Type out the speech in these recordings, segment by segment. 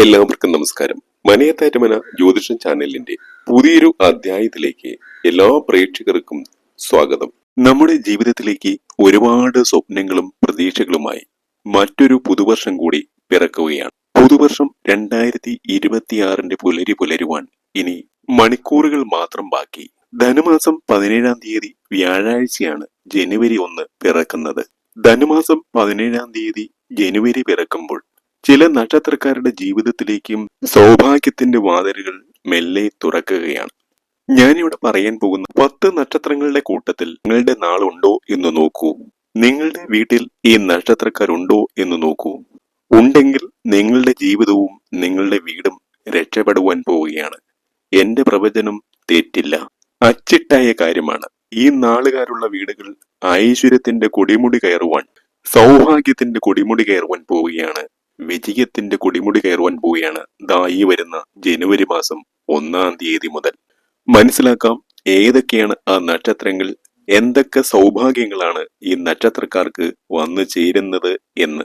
എല്ലാവർക്കും നമസ്കാരം. മനയത്താറ്റമന ജ്യോതിഷം ചാനലിന്റെ പുതിയൊരു അധ്യായത്തിലേക്ക് എല്ലാ പ്രേക്ഷകർക്കും സ്വാഗതം. നമ്മുടെ ജീവിതത്തിലേക്ക് ഒരുപാട് സ്വപ്നങ്ങളും പ്രതീക്ഷകളുമായി മറ്റൊരു പുതുവർഷം കൂടി പിറക്കുകയാണ്. പുതുവർഷം രണ്ടായിരത്തി ഇരുപത്തിയാറിന്റെ പുലരി പുലരുവാൻ ഇനി മണിക്കൂറുകൾ മാത്രം ബാക്കി. ധനുമാസം പതിനേഴാം തീയതി വ്യാഴാഴ്ചയാണ് ജനുവരി ഒന്ന് പിറക്കുന്നത്. ധനുമാസം പതിനേഴാം തീയതി ജനുവരി പിറക്കുമ്പോൾ ചില നക്ഷത്രക്കാരുടെ ജീവിതത്തിലേക്കും സൗഭാഗ്യത്തിന്റെ വാതിലുകൾ മെല്ലെ തുറക്കുകയാണ്. ഞാനിവിടെ പറയാൻ പോകുന്ന പത്ത് നക്ഷത്രങ്ങളുടെ കൂട്ടത്തിൽ നിങ്ങളുടെ നാളുണ്ടോ എന്ന് നോക്കൂ. നിങ്ങളുടെ വീട്ടിൽ ഈ നക്ഷത്രക്കാരുണ്ടോ എന്ന് നോക്കൂ. ഉണ്ടെങ്കിൽ നിങ്ങളുടെ ജീവിതവും നിങ്ങളുടെ വീടും രക്ഷപ്പെടുവാൻ പോവുകയാണ്. എന്റെ പ്രവചനം തെറ്റില്ല. അച്ചിട്ടായ കാര്യമാണ്. ഈ നാളുകാരുള്ള വീടുകൾ ഐശ്വര്യത്തിന്റെ കൊടിമുടി കയറുവാൻ സൗഭാഗ്യത്തിന്റെ കൊടിമുടി കയറുവാൻ പോവുകയാണ്. വിജയത്തിന്റെ കൊടിമുടി കയറുവാൻ പോവുകയാണ്. ദാ ഈ വരുന്ന ജനുവരി മാസം ഒന്നാം തീയതി മുതൽ. മനസ്സിലാക്കാം ഏതൊക്കെയാണ് ആ നക്ഷത്രങ്ങൾ? എന്തൊക്കെ സൗഭാഗ്യങ്ങളാണ് ഈ നക്ഷത്രക്കാർക്ക് വന്നു ചേരുന്നത് എന്ന്.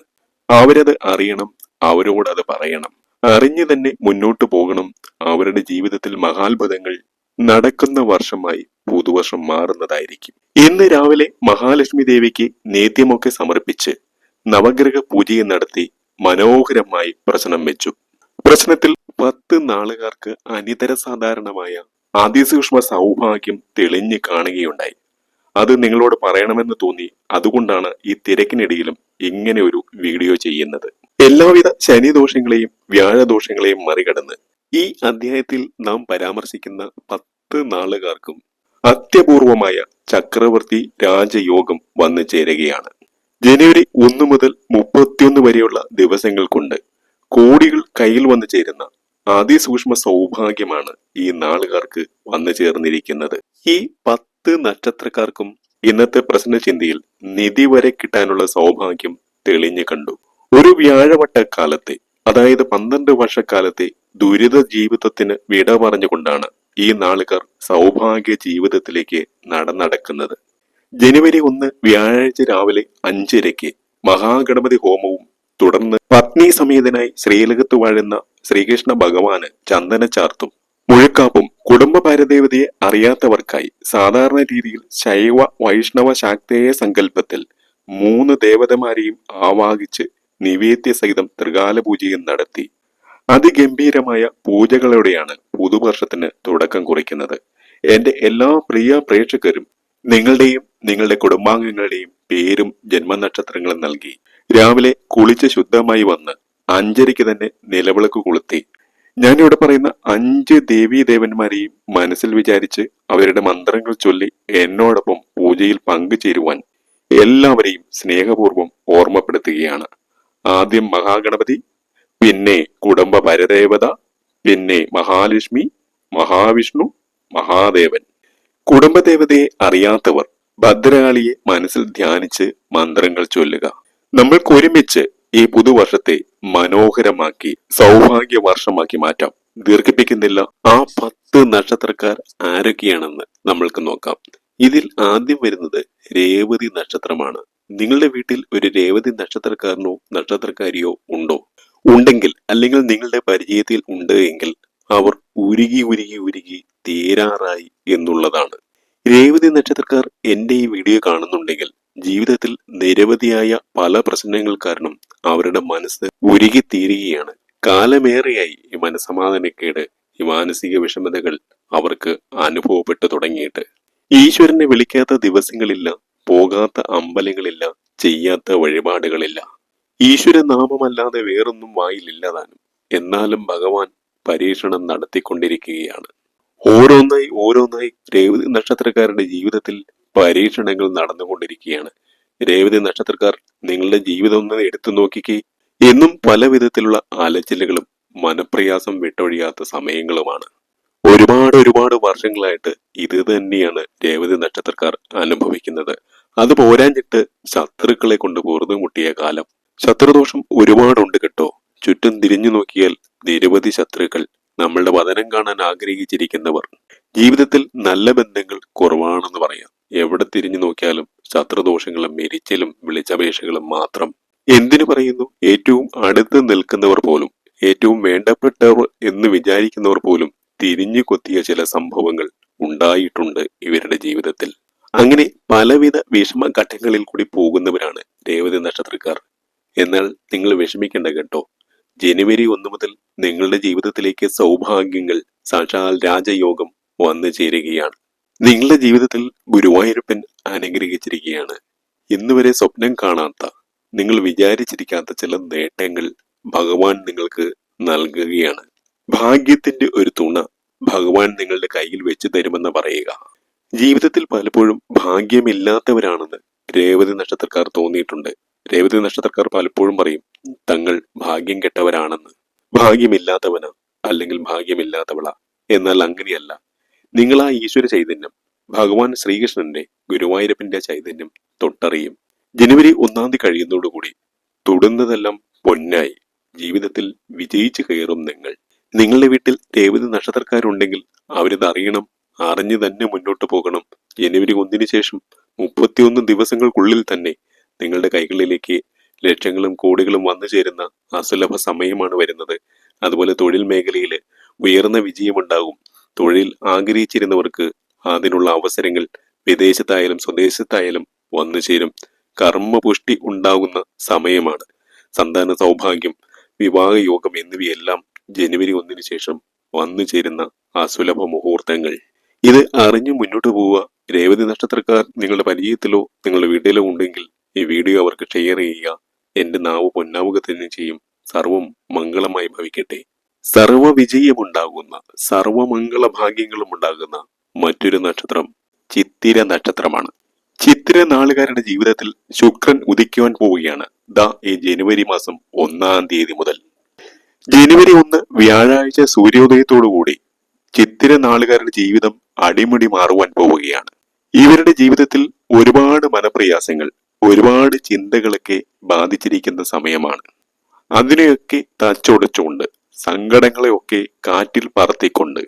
അവരത് അറിയണം അവരോട് അത് പറയണം. അറിഞ്ഞു തന്നെ മുന്നോട്ട് പോകണം. അവരുടെ ജീവിതത്തിൽ മഹാത്ഭുതങ്ങൾ നടക്കുന്ന വർഷമായി പുതുവർഷം മാറുന്നതായിരിക്കും. ഇന്ന് രാവിലെ മഹാലക്ഷ്മി ദേവിക്ക് നേദ്യമൊക്കെ സമർപ്പിച്ച് നവഗ്രഹ പൂജയും നടത്തി മനോഹരമായി പ്രശ്നം വെച്ചു. പ്രശ്നത്തിൽ പത്ത് നാളുകാർക്ക് അനിതര സാധാരണമായ അതിസൂക്ഷ്മ സൗഭാഗ്യം തെളിഞ്ഞു കാണുകയുണ്ടായി. അത് നിങ്ങളോട് പറയണമെന്ന് തോന്നി അതുകൊണ്ടാണ് ഈ തിരക്കിനിടയിലും ഇങ്ങനെ ഒരു വീഡിയോ ചെയ്യുന്നത്. എല്ലാവിധ ശനിദോഷങ്ങളെയും വ്യാഴദോഷങ്ങളെയും മറികടന്ന് ഈ അധ്യായത്തിൽ നാം പരാമർശിക്കുന്ന പത്ത് നാളുകാർക്കും അത്യപൂർവമായ ചക്രവർത്തി രാജയോഗം വന്നു ചേരുകയാണ്. ജനുവരി ഒന്ന് മുതൽ മുപ്പത്തിയൊന്ന് വരെയുള്ള ദിവസങ്ങൾ കൊണ്ട് കോടികൾ കയ്യിൽ വന്നു ചേരുന്ന അതിസൂക്ഷ്മ സൗഭാഗ്യമാണ് ഈ നാളുകാർക്ക് വന്നു ചേർന്നിരിക്കുന്നത്. ഈ പത്ത് നക്ഷത്രക്കാർക്കും ഇന്നത്തെ പ്രശ്ന ചിന്തയിൽ നിധി വരെ കിട്ടാനുള്ള സൗഭാഗ്യം തെളിഞ്ഞു കണ്ടു. ഒരു വ്യാഴവട്ട കാലത്തെ അതായത് പന്ത്രണ്ട് വർഷക്കാലത്തെ ദുരിത ജീവിതത്തിന് വിട പറഞ്ഞുകൊണ്ടാണ് ഈ നാളുകാർ സൗഭാഗ്യ ജീവിതത്തിലേക്ക് നടന്നടക്കുന്നത്. ജനുവരി ഒന്ന് വ്യാഴാഴ്ച രാവിലെ അഞ്ചരയ്ക്ക് മഹാഗണപതി ഹോമവും തുടർന്ന് പത്നി സമേതനായി ശ്രീലകത്ത് വാഴുന്ന ശ്രീകൃഷ്ണ ഭഗവാന് ചന്ദന ചാർത്തും മുഴക്കാപ്പും കുടുംബ പരദേവതയെ അറിയാത്തവർക്കായി സാധാരണ രീതിയിൽ ശൈവ വൈഷ്ണവ ശാക്തേയ സങ്കല്പത്തിൽ മൂന്ന് ദേവതമാരെയും ആവാഹിച്ച് നിവേദ്യ സഹിതം ത്രികാല പൂജയും നടത്തി. അതിഗംഭീരമായ പൂജകളോടെയാണ് പുതുവർഷത്തിന് തുടക്കം കുറിക്കുന്നത്. എന്റെ എല്ലാ പ്രിയ പ്രേക്ഷകരും നിങ്ങളുടെയും നിങ്ങളുടെ കുടുംബാംഗങ്ങളുടെയും പേരും ജന്മനക്ഷത്രങ്ങളും നൽകി. രാവിലെ കുളിച്ച് ശുദ്ധമായി വന്ന് അഞ്ചരയ്ക്ക് തന്നെ നിലവിളക്ക് കൊളുത്തി. ഞാനിവിടെ പറയുന്ന അഞ്ച് ദേവീ ദേവന്മാരെയും മനസ്സിൽ വിചാരിച്ച് അവരുടെ മന്ത്രങ്ങൾ ചൊല്ലി എന്നോടൊപ്പം പൂജയിൽ പങ്കുചേരുവാൻ എല്ലാവരെയും സ്നേഹപൂർവം ഓർമ്മപ്പെടുത്തുകയാണ്. ആദ്യം മഹാഗണപതി പിന്നെ കുടുംബ പരദേവത പിന്നെ മഹാലക്ഷ്മി മഹാവിഷ്ണു മഹാദേവൻ. കുടുംബദേവതയെ അറിയാത്തവർ ഭദ്രകാളിയെ മനസ്സിൽ ധ്യാനിച്ച് മന്ത്രങ്ങൾ ചൊല്ലുക. നമ്മൾക്ക് ഒരുമിച്ച് ഈ പുതുവർഷത്തെ മനോഹരമാക്കി സൗഭാഗ്യ വർഷമാക്കി മാറ്റാം. ദീർഘിപ്പിക്കുന്നില്ല. ആ പത്ത് നക്ഷത്രക്കാർ ആരൊക്കെയാണെന്ന് നമ്മൾക്ക് നോക്കാം. ഇതിൽ ആദ്യം വരുന്നത് രേവതി നക്ഷത്രമാണ്. നിങ്ങളുടെ വീട്ടിൽ ഒരു രേവതി നക്ഷത്രക്കാരനോ നക്ഷത്രക്കാരിയോ ഉണ്ടോ? ഉണ്ടെങ്കിൽ അല്ലെങ്കിൽ നിങ്ങളുടെ പരിചയത്തിൽ ഉണ്ട് എങ്കിൽ അവർ ഉരുകി ഉരുകി ഉരുകി തീരാറായി എന്നുള്ളതാണ്. രേവതി നക്ഷത്രക്കാർ എന്റെ ഈ വീഡിയോ കാണുന്നുണ്ടെങ്കിൽ ജീവിതത്തിൽ നിരവധിയായ പല പ്രശ്നങ്ങൾ കാരണം അവരുടെ മനസ്സ് ഉരുകി തീരുകയാണ്. കാലമേറെയായി ഈ മനസമാധാനക്കേട് ഈ മാനസിക വിഷമതകൾ അവർക്ക് അനുഭവപ്പെട്ടു തുടങ്ങിയിട്ട്. ഈശ്വരനെ വിളിക്കാത്ത ദിവസങ്ങളില്ല പോകാത്ത അമ്പലങ്ങളില്ല ചെയ്യാത്ത വഴിപാടുകളില്ല. ഈശ്വര നാമമല്ലാതെ വേറൊന്നും വായിലില്ലതാനും എന്നാലും ഭഗവാൻ പരീക്ഷണം നടത്തിക്കൊണ്ടിരിക്കുകയാണ്. ഓരോന്നായി ഓരോന്നായി രേവതി നക്ഷത്രക്കാരുടെ ജീവിതത്തിൽ പരീക്ഷണങ്ങൾ നടന്നുകൊണ്ടിരിക്കുകയാണ്. രേവതി നക്ഷത്രക്കാർ നിങ്ങളുടെ ജീവിതം ഒന്ന് എടുത്തു നോക്കിക്കേ. എന്നും പല വിധത്തിലുള്ള അലച്ചിലുകളും മനപ്രയാസം വിട്ടൊഴിയാത്ത സമയങ്ങളുമാണ്. ഒരുപാട് ഒരുപാട് വർഷങ്ങളായിട്ട് ഇത് തന്നെയാണ് രേവതി നക്ഷത്രക്കാർ അനുഭവിക്കുന്നത്. അത് പോരാഞ്ഞിട്ട് ശത്രുക്കളെ കൊണ്ട് പൊറുതു മുട്ടിയ കാലം. ശത്രുദോഷം ഒരുപാടുണ്ട് കേട്ടോ. ചുറ്റും തിരിഞ്ഞു നോക്കിയാൽ നിരവധി ശത്രുക്കൾ നമ്മളുടെ വതനം കാണാൻ ആഗ്രഹിച്ചിരിക്കുന്നവർ. ജീവിതത്തിൽ നല്ല ബന്ധങ്ങൾ കുറവാണെന്ന് പറയാം. എവിടെ തിരിഞ്ഞു നോക്കിയാലും ശത്രുദോഷങ്ങളും മെരിച്ചിലും വിളിച്ചപേക്ഷകളും മാത്രം. എന്തിനു പറയുന്നു? ഏറ്റവും അടുത്ത് നിൽക്കുന്നവർ പോലും ഏറ്റവും വേണ്ടപ്പെട്ടവർ എന്ന് വിചാരിക്കുന്നവർ പോലും തിരിഞ്ഞു കൊത്തിയ ചില സംഭവങ്ങൾ ഉണ്ടായിട്ടുണ്ട് ഇവരുടെ ജീവിതത്തിൽ. അങ്ങനെ പലവിധ വിഷമഘട്ടങ്ങളിൽ കൂടി പോകുന്നവരാണ് രേവതി നക്ഷത്രക്കാർ. എന്നാൽ നിങ്ങൾ വിഷമിക്കേണ്ട കേട്ടോ. ജനുവരി ഒന്ന് മുതൽ നിങ്ങളുടെ ജീവിതത്തിലേക്ക് സൗഭാഗ്യങ്ങൾ സാക്ഷാൽ രാജയോഗം വന്നു ചേരുകയാണ്. നിങ്ങളുടെ ജീവിതത്തിൽ ഗുരുവായൂരപ്പൻ അനുഗ്രഹിച്ചിരിക്കുകയാണ്. ഇന്നുവരെ സ്വപ്നം കാണാത്ത നിങ്ങൾ വിചാരിച്ചിരിക്കാത്ത ചില നേട്ടങ്ങൾ ഭഗവാൻ നിങ്ങൾക്ക് നൽകുകയാണ്. ഭാഗ്യത്തിന്റെ ഒരു തുണ ഭഗവാൻ നിങ്ങളുടെ കയ്യിൽ വെച്ച് തരുമെന്ന് പറയുക. ജീവിതത്തിൽ പലപ്പോഴും ഭാഗ്യമില്ലാത്തവരാണെന്ന് രേവതി നക്ഷത്രക്കാർ തോന്നിയിട്ടുണ്ട്. രേവതി നക്ഷത്രക്കാർ പലപ്പോഴും പറയും തങ്ങൾ ഭാഗ്യം കെട്ടവരാണെന്ന്. ഭാഗ്യമില്ലാത്തവന അല്ലെങ്കിൽ ഭാഗ്യമില്ലാത്തവള. എന്നാൽ അങ്ങനെയല്ല. നിങ്ങൾ ആ ഈശ്വര ചൈതന്യം. ഭഗവാൻ ശ്രീകൃഷ്ണന്റെ ഗുരുവായൂരപ്പന്റെ ചൈതന്യം തൊട്ടറിയും. ജനുവരി ഒന്നാം തീയതി കഴിയുന്നതോടുകൂടി തൊടുന്നതെല്ലാം പൊന്നായി. ജീവിതത്തിൽ വിജയിച്ചു കയറും നിങ്ങൾ. നിങ്ങളുടെ വീട്ടിൽ രേവതി നക്ഷത്രക്കാരുണ്ടെങ്കിൽ അവരിത് അറിയണം അറിഞ്ഞു തന്നെ മുന്നോട്ട് പോകണം. ജനുവരി ഒന്നിന് ശേഷം മുപ്പത്തിയൊന്ന് ദിവസങ്ങൾക്കുള്ളിൽ തന്നെ നിങ്ങളുടെ കൈകളിലേക്ക് ലക്ഷങ്ങളും കോടികളും വന്നു ചേരുന്ന അസുലഭ സമയമാണ് വരുന്നത്. അതുപോലെ തൊഴിൽ മേഖലയിൽ ഉയർന്ന വിജയമുണ്ടാകും. തൊഴിൽ ആഗ്രഹിച്ചിരുന്നവർക്ക് അതിനുള്ള അവസരങ്ങൾ വിദേശത്തായാലും സ്വദേശത്തായാലും വന്നു ചേരും. കർമ്മപുഷ്ടി ഉണ്ടാകുന്ന സമയമാണ്. സന്താന സൗഭാഗ്യം വിവാഹ യോഗം എന്നിവയെല്ലാം ജനുവരി ഒന്നിന് ശേഷം വന്നു ചേരുന്ന അസുലഭ മുഹൂർത്തങ്ങൾ. ഇത് അറിഞ്ഞു മുന്നോട്ട് പോവുക. രേവതി നക്ഷത്രക്കാർ നിങ്ങളുടെ പരിചയത്തിലോ നിങ്ങളുടെ വീട്ടിലോ ഉണ്ടെങ്കിൽ ഈ വീഡിയോ അവർക്ക് ഷെയർ ചെയ്യുക. എന്റെ നാവ് പൊന്നാവുക തന്നെ ചെയ്യും. സർവം മംഗളമായി ഭവിക്കട്ടെ. സർവ വിജയമുണ്ടാകുന്ന സർവമംഗള ഭാഗ്യങ്ങളും ഉണ്ടാകുന്ന മറ്റൊരു നക്ഷത്രം ചിത്തിര നക്ഷത്രമാണ്. ചിത്തിര നാളുകാരുടെ ജീവിതത്തിൽ ശുക്രൻ ഉദിക്കുവാൻ പോവുകയാണ്. ദ ഈ ജനുവരി മാസം ഒന്നാം തീയതി മുതൽ. ജനുവരി ഒന്ന് വ്യാഴാഴ്ച സൂര്യോദയത്തോടുകൂടി ചിത്തിര നാളുകാരുടെ ജീവിതം അടിമുടി മാറുവാൻ പോവുകയാണ്. ഇവരുടെ ജീവിതത്തിൽ ഒരുപാട് മനപ്രയാസങ്ങൾ ഒരുപാട് ചിന്തകളൊക്കെ ബാധിച്ചിരിക്കുന്ന സമയമാണ്. അതിനെയൊക്കെ തച്ചുടച്ചുകൊണ്ട് സങ്കടങ്ങളെയൊക്കെ കാറ്റിൽ പറത്തിക്കൊണ്ട്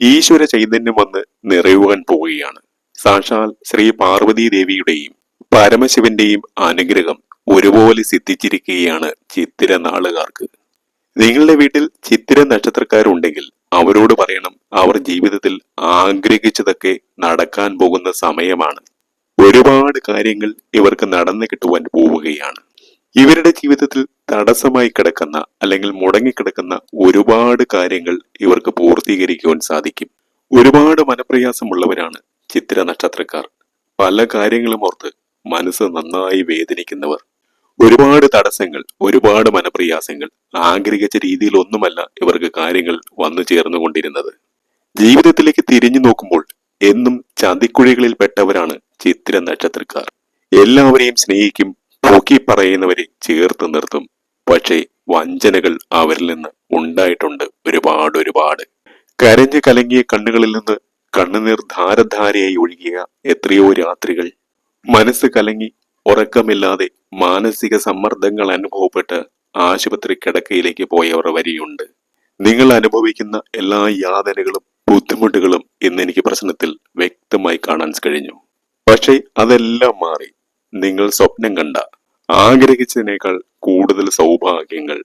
ഈശ്വര ചൈതന്യം വന്ന് നിറയുവാൻ പോവുകയാണ്. സാക്ഷാൽ ശ്രീ പാർവതീ ദേവിയുടെയും പരമശിവന്റെയും അനുഗ്രഹം ഒരുപോലെ സിദ്ധിച്ചിരിക്കുകയാണ് ചിത്തിര നാളുകാർക്ക്. നിങ്ങളുടെ വീട്ടിൽ ചിത്തിര നക്ഷത്രക്കാരുണ്ടെങ്കിൽ അവരോട് പറയണം അവർ ജീവിതത്തിൽ ആഗ്രഹിച്ചതൊക്കെ നടക്കാൻ പോകുന്ന സമയമാണ്. ഒരുപാട് കാര്യങ്ങൾ ഇവർക്ക് നടന്നു കിട്ടുവാൻ പോവുകയാണ്. ഇവരുടെ ജീവിതത്തിൽ തടസ്സമായി കിടക്കുന്ന അല്ലെങ്കിൽ മുടങ്ങിക്കിടക്കുന്ന ഒരുപാട് കാര്യങ്ങൾ ഇവർക്ക് പൂർത്തീകരിക്കുവാൻ സാധിക്കും. ഒരുപാട് മനപ്രയാസമുള്ളവരാണ് ചിത്ര നക്ഷത്രക്കാർ. പല കാര്യങ്ങളും ഓർത്ത് മനസ്സ് നന്നായി വേദനിക്കുന്നവർ. ഒരുപാട് തടസ്സങ്ങൾ ഒരുപാട് മനപ്രയാസങ്ങൾ ആഗ്രഹിച്ച രീതിയിലൊന്നുമല്ല ഇവർക്ക് കാര്യങ്ങൾ വന്നു ചേർന്നുകൊണ്ടിരുന്നത്. ജീവിതത്തിലേക്ക് തിരിഞ്ഞു നോക്കുമ്പോൾ എന്നും ചതിക്കുഴികളിൽപ്പെട്ടവരാണ് പെട്ടവരാണ് ചിത്ര നക്ഷത്രക്കാർ. എല്ലാവരെയും സ്നേഹിക്കും പൊക്കി പറയുന്നവരെ ചേർത്ത് നിർത്തും. പക്ഷേ വഞ്ചനകൾ അവരിൽ നിന്ന് ഉണ്ടായിട്ടുണ്ട് ഒരുപാട് ഒരുപാട്. കരഞ്ഞ് കലങ്ങിയ കണ്ണുകളിൽ നിന്ന് കണ്ണുനീർ ധാരധാരയായി ഒഴുകിയ എത്രയോ രാത്രികൾ. മനസ്സ് കലങ്ങി ഉറക്കമില്ലാതെ മാനസിക സമ്മർദ്ദങ്ങൾ അനുഭവപ്പെട്ട് ആശുപത്രി കിടക്കയിലേക്ക് പോയവർ വരെയുണ്ട്. നിങ്ങൾ അനുഭവിക്കുന്ന എല്ലാ യാതനകളും ബുദ്ധിമുട്ടുകളും ഇന്ന് എനിക്ക് പ്രശ്നത്തിൽ വ്യക്തമായി കാണാൻ കഴിഞ്ഞു. പക്ഷേ അതെല്ലാം മാറി. നിങ്ങൾ സ്വപ്നം കണ്ട ആഗ്രഹിച്ചതിനേക്കാൾ കൂടുതൽ സൗഭാഗ്യങ്ങൾ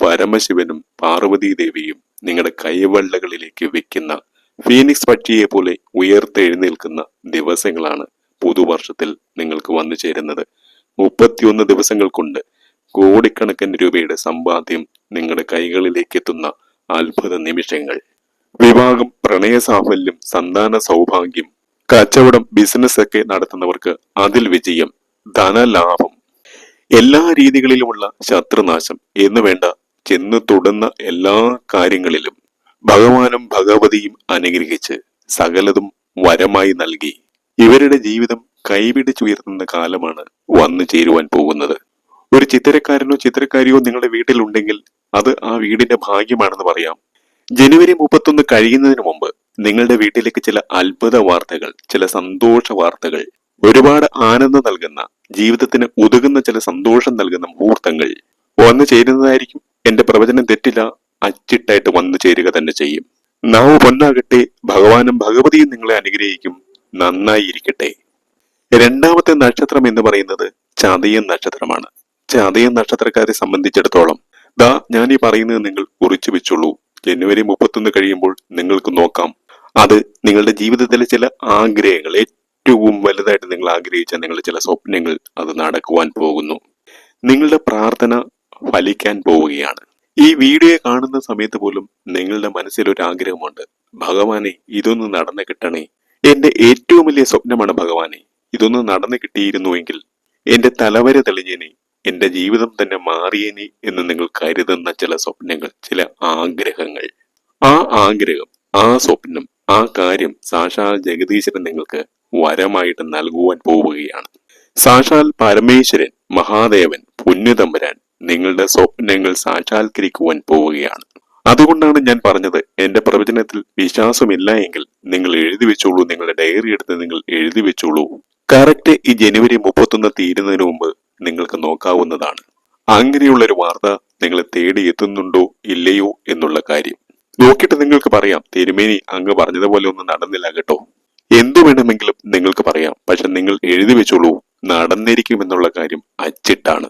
പരമശിവനും പാർവതീ ദേവിയും നിങ്ങളുടെ കൈവെള്ളകളിലേക്ക് വെക്കുന്ന ഫീനിക്സ് പക്ഷിയെ പോലെ ഉയർത്തെഴുന്നേൽക്കുന്ന ദിവസങ്ങളാണ് പുതുവർഷത്തിൽ നിങ്ങൾക്ക് വന്നു ചേരുന്നത്. മുപ്പത്തിയൊന്ന് ദിവസങ്ങൾ കൊണ്ട് കോടിക്കണക്കിന് രൂപയുടെ സമ്പാദ്യം നിങ്ങളുടെ കൈകളിലേക്ക് എത്തുന്ന അത്ഭുത നിമിഷങ്ങൾ. വിവാഹം പ്രണയ സാഫല്യം സന്താന സൗഭാഗ്യം കച്ചവടം ബിസിനസ് ഒക്കെ നടത്തുന്നവർക്ക് അതിൽ വിജയം ധനലാഭം. എല്ലാ രീതികളിലുമുള്ള ശത്രുനാശം എന്ന് വേണ്ട ചെന്ന് തൊടുന്ന എല്ലാ കാര്യങ്ങളിലും ഭഗവാനും ഭഗവതിയും അനുഗ്രഹിച്ച് സകലതും വരമായി നൽകി. ഇവരുടെ ജീവിതം കൈപിടിച്ചുയർത്തുന്ന കാലമാണ് വന്നു ചേരുവാൻ പോകുന്നത്. ഒരു ചിത്രക്കാരനോ ചിത്രക്കാരിയോ നിങ്ങളുടെ വീട്ടിലുണ്ടെങ്കിൽ അത് ആ വീടിന്റെ ഭാഗ്യമാണെന്ന് പറയാം. ജനുവരി മുപ്പത്തൊന്ന് കഴിയുന്നതിന് മുമ്പ് നിങ്ങളുടെ വീട്ടിലേക്ക് ചില അത്ഭുത വാർത്തകൾ ചില സന്തോഷ വാർത്തകൾ ഒരുപാട് ആനന്ദം നൽകുന്ന ജീവിതത്തിന് ഉതകുന്ന ചില സന്തോഷം നൽകുന്ന മുഹൂർത്തങ്ങൾ വന്നു ചേരുന്നതായിരിക്കും. എന്റെ പ്രവചനം തെറ്റില്ല അച്ചിട്ടായിട്ട് വന്നു ചേരുക തന്നെ ചെയ്യും. നാവ് പൊന്നാകട്ടെ ഭഗവാനും ഭഗവതിയും നിങ്ങളെ അനുഗ്രഹിക്കും. നന്നായി ഇരിക്കട്ടെ. രണ്ടാമത്തെ നക്ഷത്രം എന്ന് പറയുന്നത് ചതയൻ നക്ഷത്രമാണ്. ചതയൻ നക്ഷത്രക്കാരെ സംബന്ധിച്ചിടത്തോളം ദാ ഞാൻ ഈ പറയുന്നത് നിങ്ങൾ കുറിച്ചു വെച്ചോളൂ. ജനുവരി മുപ്പത്തൊന്ന് കഴിയുമ്പോൾ നിങ്ങൾക്ക് നോക്കാം. അത് നിങ്ങളുടെ ജീവിതത്തിലെ ചില ആഗ്രഹങ്ങൾ ഏറ്റവും വലുതായിട്ട് നിങ്ങൾ ആഗ്രഹിച്ച നിങ്ങളുടെ ചില സ്വപ്നങ്ങൾ അത് നടക്കുവാൻ പോകുന്നു. നിങ്ങളുടെ പ്രാർത്ഥന ഫലിക്കാൻ പോവുകയാണ്. ഈ വീഡിയോ കാണുന്ന സമയത്ത് പോലും നിങ്ങളുടെ മനസ്സിൽ ഒരു ആഗ്രഹമുണ്ട്. ഭഗവാനെ ഇതൊന്ന് നടന്നു കിട്ടണേ. എന്റെ ഏറ്റവും വലിയ സ്വപ്നമാണ് ഭഗവാനെ. ഇതൊന്ന് നടന്നു കിട്ടിയിരുന്നുവെങ്കിൽ എന്റെ തലവര തെളിഞ്ഞേനെ. എന്റെ ജീവിതം തന്നെ മാറിയേനെ എന്ന് നിങ്ങൾ കരുതുന്ന ചില സ്വപ്നങ്ങൾ ചില ആഗ്രഹങ്ങൾ. ആ ആഗ്രഹം ആ സ്വപ്നം ആ കാര്യം സാക്ഷാൽ ജഗദീശ്വരൻ നിങ്ങൾക്ക് വരമായിട്ട് നൽകുവാൻ പോവുകയാണ്. സാക്ഷാൽ പരമേശ്വരൻ മഹാദേവൻ പുണ്യതമ്പരാൻ നിങ്ങളുടെ സ്വപ്നങ്ങൾ സാക്ഷാത്കരിക്കുവാൻ പോവുകയാണ്. അതുകൊണ്ടാണ് ഞാൻ പറഞ്ഞത് എന്റെ പ്രവചനത്തിൽ വിശ്വാസമില്ല എങ്കിൽ നിങ്ങൾ എഴുതി വെച്ചോളൂ നിങ്ങളുടെ ഡയറി എടുത്ത് നിങ്ങൾ എഴുതി വെച്ചോളൂ. കറക്റ്റ് ഈ ജനുവരി മുപ്പത്തൊന്ന് തീരുന്നതിന് മുമ്പ് നിങ്ങൾക്ക് നോക്കാവുന്നതാണ്. അങ്ങനെയുള്ള ഒരു വാർത്ത നിങ്ങളെ തേടി എത്തുന്നുണ്ടോ ഇല്ലയോ എന്നുള്ള കാര്യം. നോക്കിയിട്ട് നിങ്ങൾക്ക് പറയാം. തിരുമേനി അങ്ങ് പറഞ്ഞതുപോലെ ഒന്നും നടന്നില്ല കേട്ടോ. എന്തു വേണമെങ്കിലും നിങ്ങൾക്ക് പറയാം. പക്ഷെ നിങ്ങൾ എഴുതി വെച്ചോളൂ. നടന്നിരിക്കും എന്നുള്ള കാര്യം അച്ചിട്ടാണ്.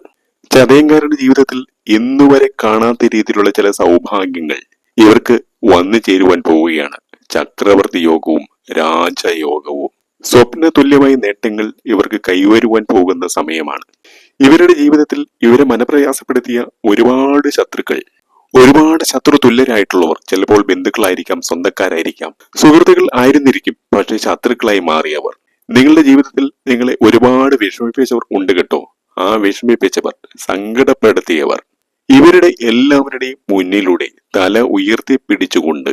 ചതയങ്കാരുടെ ജീവിതത്തിൽ ഇന്നുവരെ കാണാത്ത രീതിയിലുള്ള ചില സൗഭാഗ്യങ്ങൾ ഇവർക്ക് വന്നു ചേരുവാൻ പോവുകയാണ്. ചക്രവർത്തി യോഗവും രാജയോഗവും. സ്വപ്ന തുല്യമായ നേട്ടങ്ങൾ ഇവർക്ക് കൈവരുവാൻ പോകുന്ന സമയമാണ്. ഇവരുടെ ജീവിതത്തിൽ ഇവരെ മനപ്രയാസപ്പെടുത്തിയ ഒരുപാട് ശത്രുക്കൾ ഒരുപാട് ശത്രു തുല്യരായിട്ടുള്ളവർ ചിലപ്പോൾ ബന്ധുക്കളായിരിക്കാം സ്വന്തക്കാരായിരിക്കാം. സുഹൃത്തുക്കൾ ആയിരുന്നിരിക്കും പക്ഷെ ശത്രുക്കളായി മാറിയവർ. നിങ്ങളുടെ ജീവിതത്തിൽ നിങ്ങളെ ഒരുപാട് വിഷമിപ്പിച്ചവർ ഉണ്ട് കേട്ടോ. ആ വിഷമിപ്പിച്ചവർ സങ്കടപ്പെടുത്തിയവർ. ഇവരുടെ എല്ലാവരുടെയും മുന്നിലൂടെ തല ഉയർത്തി പിടിച്ചുകൊണ്ട്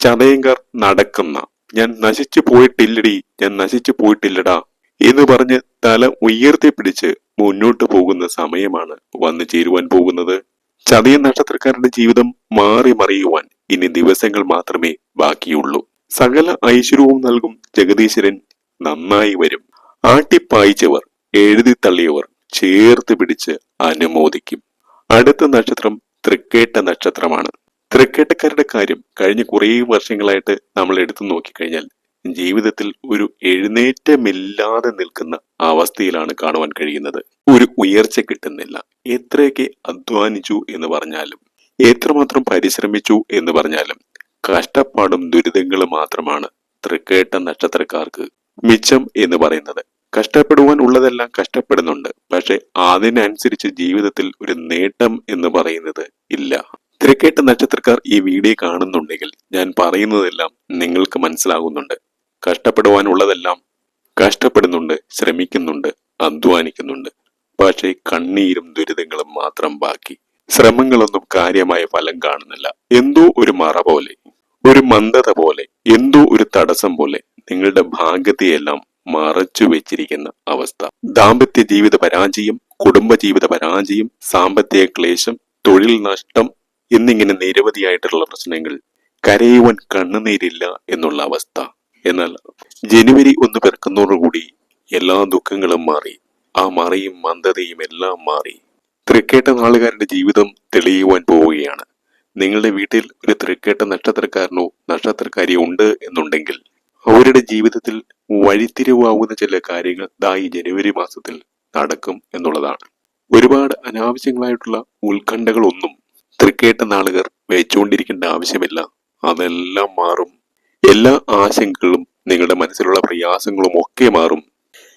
ചതയങ്കർ നടക്കുന്ന ഞാൻ നശിച്ചു പോയിട്ടില്ലടി ഞാൻ നശിച്ചു പോയിട്ടില്ലടാ എന്ന് പറഞ്ഞ് തല ഉയർത്തി പിടിച്ച് മുന്നോട്ട് പോകുന്ന സമയമാണ് വന്നു ചേരുവാൻ പോകുന്നത്. ചതയ നക്ഷത്രക്കാരുടെ ജീവിതം മാറി മറിയുവാൻ ഇനി ദിവസങ്ങൾ മാത്രമേ ബാക്കിയുള്ളൂ. സകല ഐശ്വര്യവും നൽകും ജഗദീശ്വരൻ നന്നായി വരും. ആട്ടിപ്പായിച്ചവർ എഴുതി തള്ളിയവർ ചേർത്ത് പിടിച്ച് അനുമോദിക്കും. അടുത്ത നക്ഷത്രം തൃക്കേട്ട നക്ഷത്രമാണ്. തൃക്കേട്ടക്കാരുടെ കാര്യം കഴിഞ്ഞ കുറേ വർഷങ്ങളായിട്ട് നമ്മൾ എടുത്തു നോക്കിക്കഴിഞ്ഞാൽ ജീവിതത്തിൽ ഒരു എഴുന്നേറ്റമില്ലാതെ നിൽക്കുന്ന അവസ്ഥയിലാണ് കാണുവാൻ കഴിയുന്നത്. ഒരു ഉയർച്ച കിട്ടുന്നില്ല. എത്രയൊക്കെ അധ്വാനിച്ചു എന്ന് പറഞ്ഞാലും എത്രമാത്രം പരിശ്രമിച്ചു എന്ന് പറഞ്ഞാലും കഷ്ടപ്പാടും ദുരിതങ്ങളും മാത്രമാണ് തൃക്കേട്ട നക്ഷത്രക്കാർക്ക് മിച്ചം എന്ന് പറയുന്നത്. കഷ്ടപ്പെടുവാൻ ഉള്ളതെല്ലാം കഷ്ടപ്പെടുന്നുണ്ട്. പക്ഷെ അതിനനുസരിച്ച് ജീവിതത്തിൽ ഒരു നേട്ടം എന്ന് പറയുന്നത് ഇല്ല. തിരക്കേട്ട നക്ഷത്രക്കാർ ഈ വീഡിയോ കാണുന്നുണ്ടെങ്കിൽ ഞാൻ പറയുന്നതെല്ലാം നിങ്ങൾക്ക് മനസ്സിലാകുന്നുണ്ട്. കഷ്ടപ്പെടുവാനുള്ളതെല്ലാം കഷ്ടപ്പെടുന്നുണ്ട് ശ്രമിക്കുന്നുണ്ട് അധ്വാനിക്കുന്നുണ്ട്. പക്ഷേ കണ്ണീരും ദുരിതങ്ങളും മാത്രം ബാക്കി. ശ്രമങ്ങളൊന്നും കാര്യമായ ഫലം കാണുന്നില്ല. എന്തോ ഒരു മറ പോലെ ഒരു മന്ദത പോലെ എന്തോ ഒരു തടസ്സം പോലെ നിങ്ങളുടെ ഭാഗ്യത്തെയെല്ലാം മറച്ചു വെച്ചിരിക്കുന്ന അവസ്ഥ. ദാമ്പത്യ ജീവിത പരാജയം കുടുംബജീവിത പരാജയം സാമ്പത്തിക ക്ലേശം തൊഴിൽ നഷ്ടം എന്നിങ്ങനെ നിരവധിയായിട്ടുള്ള പ്രശ്നങ്ങൾ കരയുവാൻ കണ്ണുനീരില്ല എന്നുള്ള അവസ്ഥ. എന്നാൽ ജനുവരി ഒന്ന് പിറക്കുന്നതോടുകൂടി എല്ലാ ദുഃഖങ്ങളും മാറി. ആ മറയും മന്ദതയും എല്ലാം മാറി. തൃക്കേട്ട നാളുകാരുടെ ജീവിതം തെളിയുവാൻ പോവുകയാണ്. നിങ്ങളുടെ വീട്ടിൽ ഒരു തൃക്കേട്ട നക്ഷത്രക്കാരനോ നക്ഷത്രക്കാരിയോ ഉണ്ട് എന്നുണ്ടെങ്കിൽ അവരുടെ ജീവിതത്തിൽ വഴിത്തിരിവാകുന്ന ചില കാര്യങ്ങൾ ദാ ഈ ജനുവരി മാസത്തിൽ നടക്കും എന്നുള്ളതാണ്. ഒരുപാട് അനാവശ്യങ്ങളായിട്ടുള്ള ഉത്കണ്ഠകളൊന്നും തൃക്കേട്ട നാളുകാർ വെച്ചുകൊണ്ടിരിക്കേണ്ട ആവശ്യമില്ല. അതെല്ലാം മാറും. എല്ലാ ആശങ്കകളും നിങ്ങളുടെ മനസ്സിലുള്ള പ്രയാസങ്ങളും ഒക്കെ മാറും.